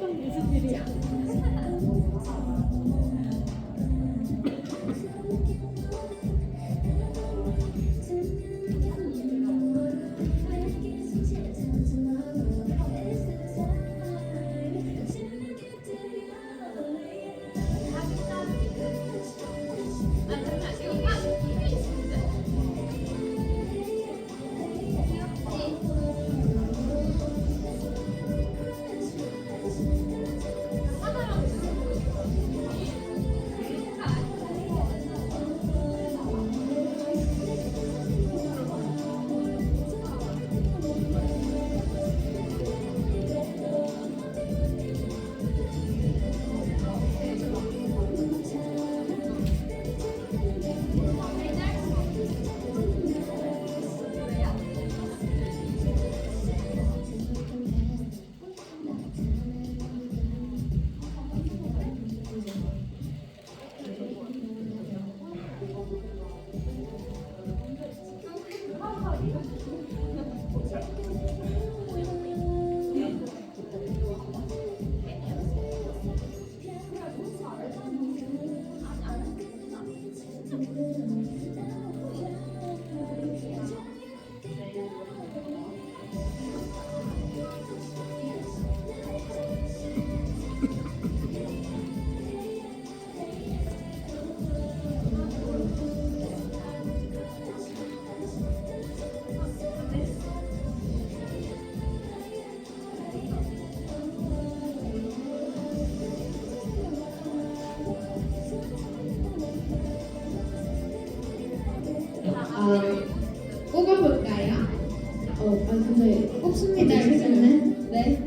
무슨 일이야? 근데 뽑습니다, 일단은. 네.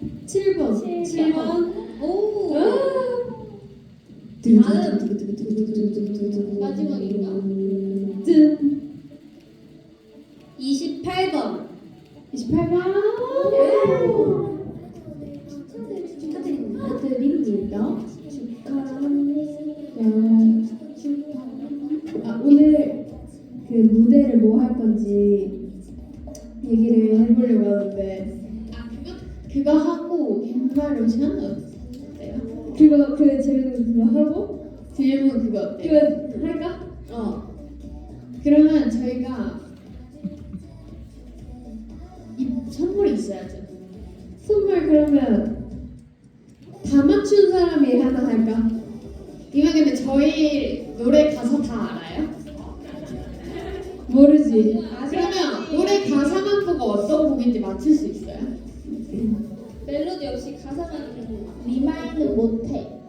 7번 7번 7번 오. 두구두구두구두구두구두구두구 마지막인가? 뜬 28번. 28번 축하드립니다. 아, 오늘 그 무대를 뭐 할 건지 얘기를 해보려고 하는데 아 그거 하고 인바로션 어때요? 그거 그 재밌는 그거 하고 질문 그거? 그거 할까? 어 그러면 저희가 이 선물이 있어야죠. 선물 그러면 다 맞춘 사람이 하나 할까? 이만 근데 저희 노래 가사 다 알아요? 모르지. 그러면 노래 가사만 보고 어떤 곡인지 맞출 수 있어요? 멜로디 없이 가사만 리마이는 못해.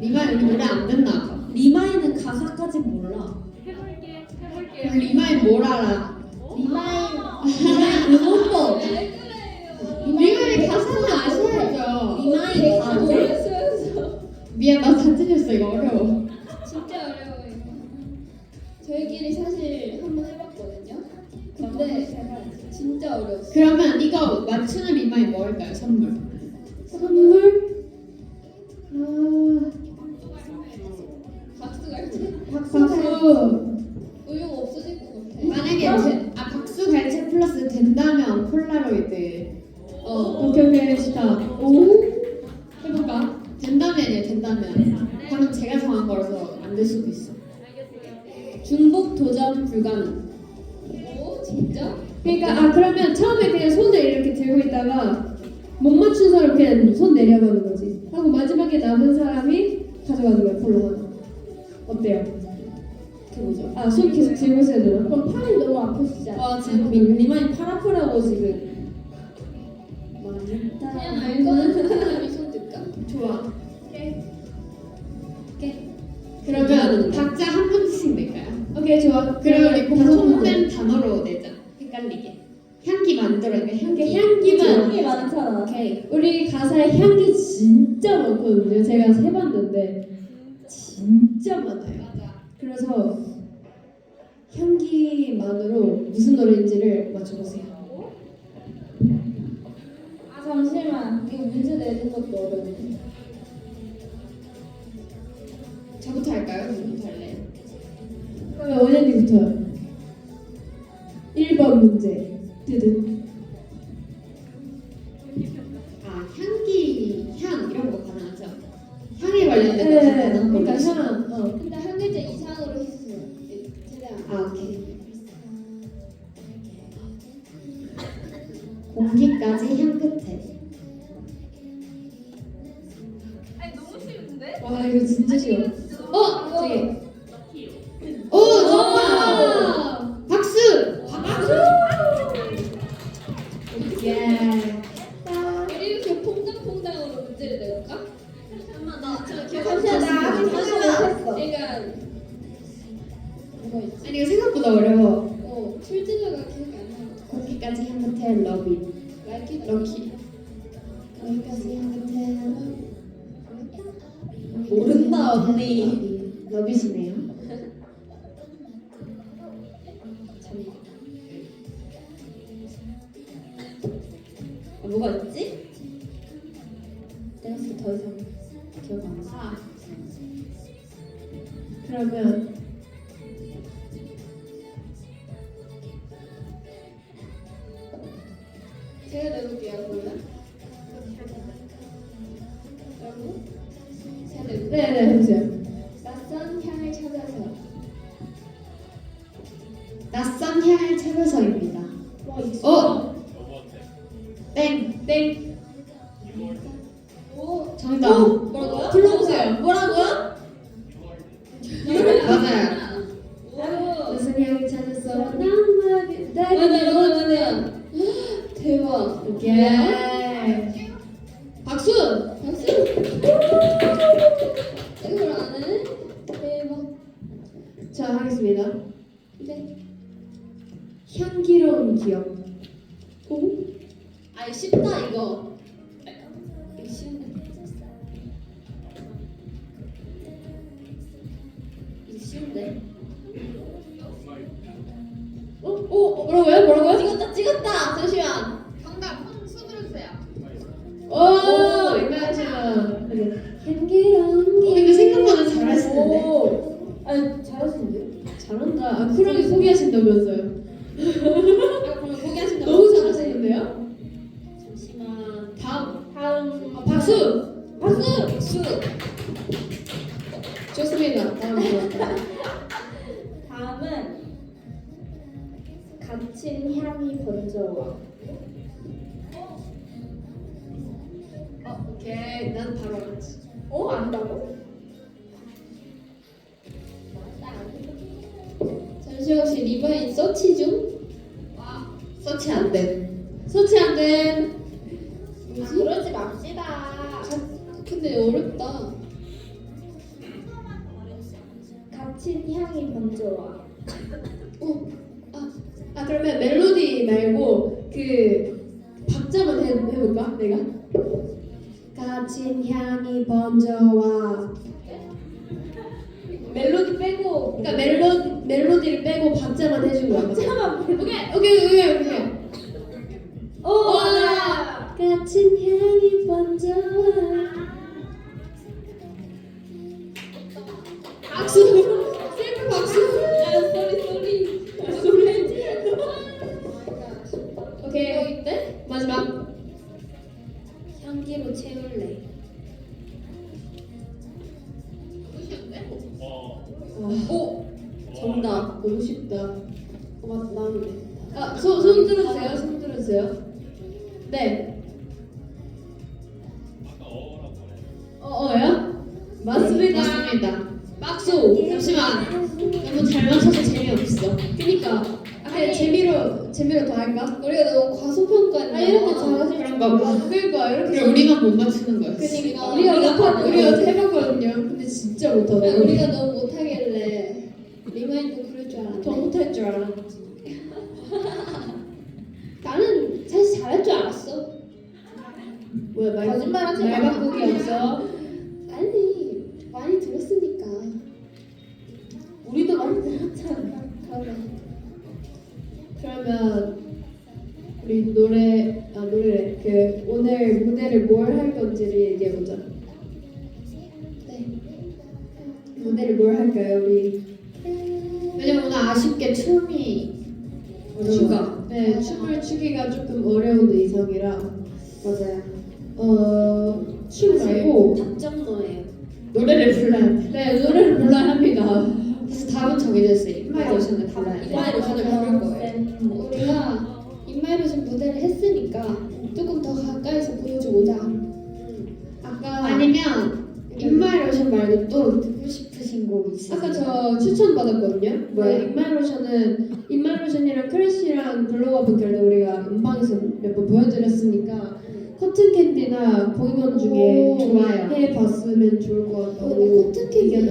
리마 우리 노래 안 듣나 봐. 리마이는 가사까지 몰라. 그럼 리마인 뭘 알아? 리마인 리마인 응원법. 리마인 가사는 아셔야죠. 리마인 가사. 모르겠어요. 미안 나다 틀렸어 이거 어려워. 진짜 어려워요. 이거. 저희끼리 사실 한번 해봤거든요. 진짜 어려웠어요. 그러면 이거 맞추는 리마인 뭘까요? 선물. 선물? 아, 박수 갈채? 박수. 의욕 없어질 것 같아. 만약에 제, 아 박수 갈채 플러스 된다면 폴라로이드 어 오케이 오케이 좋다. 오. 해볼까? 된다면이에요 된다면 그럼 제가 정한 거라서 안 될 수도 있어 중복 도전 불가능. 오 진짜? 그러니까 아 그러면 처음에 그냥 손을 이렇게 들고 있다가 못 맞춘 사람 그냥 손 내려가는 거지. 하고 마지막에 남은 사람이 가져가는 거야 폴로 하나. 어때요? 해보죠. 아손 계속 들고 있어야 되나? 그럼 팔이 너무 아프시잖아. 어, 와 지금 리- 리마인 팔 아프라고 지금. 그냥 알 거는 사람이 손 들까? 좋아 오케이. 그러면 각자 한 문제씩 낼까요? 오케이 좋아. 그리고 우리. 공통된 단어로. 향기 만들어야 향기. 향기만. 향이 많잖아. 오케이. 우리 가사에 향기 진짜 많거든요. 제가 세봤는데 진짜 많아요. 그래서 향기만으로 무슨 노래인지를 맞춰보세요. 아 잠시만. 이거 문제 내는 것도 어려운데. 저부터 할까요? 누구부터 할래요? 그러면 원현님부터 1번 문제. 공기까지 향 끝에. 와 이거 진짜 쉬워. 어 저기. 오 정답. 박수. 예. 이렇게 퐁당퐁당으로 문제를 내볼까? 잠깐만 나저 잠시만, 나 못했어. 그러니까 뭐가 있지? 아니 이거 생각보다 어려워. 어 출제자가 기억이 안 나. 공기까지 향 끝에 러비. 락키 럭키. 공기까지 향 끝에 모른다 언니. 러비시네요. 아, 뭐가 있지? 내가 더 이상 기억 안 나. 아 그러면 정답. 뭐라고요? 불러보세요. 뭐라고요? 맞아요. 오. 무슨 향을 찾았어? 나만의 맞아 맞아 맞아. 대박. 오케이. 박수. 박수. 이걸 아는? 대박. 자 하겠습니다. 네. 향기로운 기억. 아 이거 쉽다. 이거 향이 번져와. 어, 오케이. 난 바로 알았지. 어 안다고? 잠시 혹시 리바인 서치 중? 서치 안 돼. 서치 안 된. 뭐지? 그러지 맙시다. 근데 어렵다. 갇힌 향이 번져와. 어. 아 아, 그러면 멜로 디 말고 그 박자만 해, 해볼까? 내가? 갇힌 향이 번져와. 멜로디 빼고 그러니까 멜로 멜로디를 빼고 박자만 해준 거야. 박자만 오케이 오케이 오케이 오케이. 오 맞아. 같은 향이 번져와. 정답. 너무 쉽다. 어, 맞 나오네. 아, 손, 손 들어주세요. 손 들어주세요. 네. 어, 어요? 맞습니다. 맞습니다. 박수. 잠시만. 너무 잘 맞춰서 재미없어. 그니까. 아, 그냥 재미로 재미로 더 할까? 우리가 너무 과소평가했나 아 이렇게 봐. 잘하실 그런 줄거 봐. 그러니까 이렇게 그래 우리만 못 맞추는 거야. 그러니까 우리가 우리가 못하 우리 어제 해봤거든요. 근데 진짜 아니, 못하네. 우리가 너무 못하길래 리마인도 그럴 줄 알았는데 더 못할 줄 알았는데. 나는 사실 잘할 줄 알았어 뭐야 말 거짓말 하지 말 마. 바꾸기 없어. 아니 많이 들었으니까 우리도 많이 들었잖아. 그러면 그러면 우리 노래 아 노래 그 오늘 무대를 뭘 할 건지를 얘기해 보자. 인마이 로션을 돼. 이마에 로션을 바를 거예요. 우리가 인마이 로션 무대를 했으니까 조금 더 가까이서 보여주고자 아까 아니면 인마이 로션 말고 또 듣고 싶으신 곡 있어요? 아까 저 추천 받았거든요. 뭐예요? 네, 인마이 로션은 인마이 로션이랑 크래쉬랑 블로워 분들도 우리가 음방에서 몇 번 보여드렸으니까 커튼 캔디나 보이건 중에 오, 좋아요. 해봤으면 좋을 것 같다고 근데 커튼 캔디 의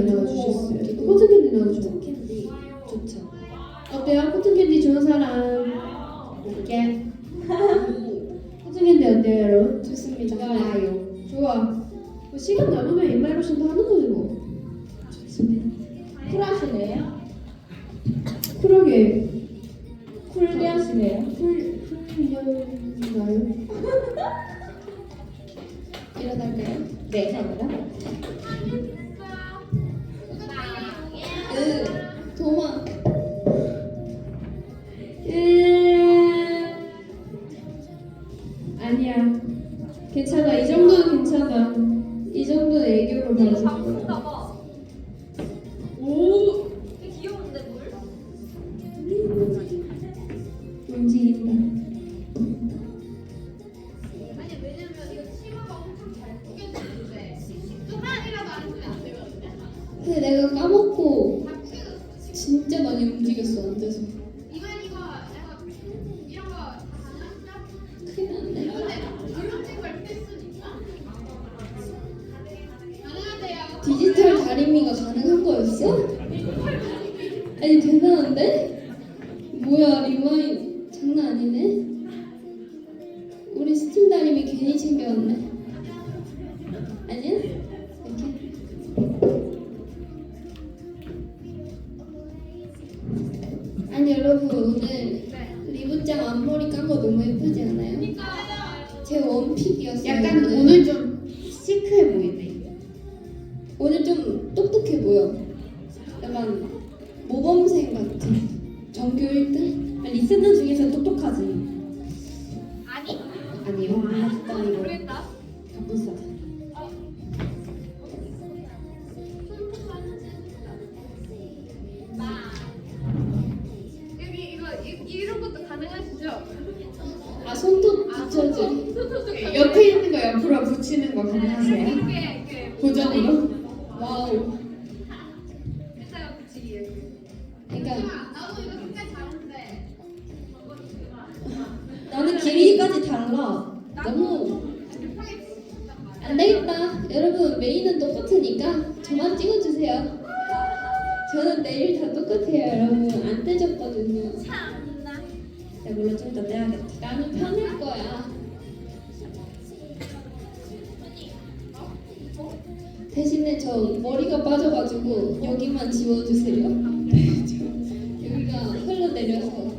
네, 감사합니다. 근데 내가 까먹고. 진짜 많이 움직였어 앉아서? 큰일. 디지털 다리미가 가능한 거였어? 아니 대단한데? 뭐야 리마인 장난 아니네? 우리 스팀 다리미 괜히 챙겨왔네 전교 1등? 리스는 중에서 똑똑하지. 아니 아니요. 맞다 이거. 모르겠다. 갑분싸. 여기 이거 이, 이런 것도 가능하시죠? 아 손톱 붙여줘. 소소소 옆에 있는 거 옆으로 붙이는 거 가능하세요? 이렇게 이렇게 고정으로? 와우. 이따가 붙이기. 그러니까 대신에 저 머리가 빠져가지고 여기만 지워주세요. 저 여기가 흘러내려서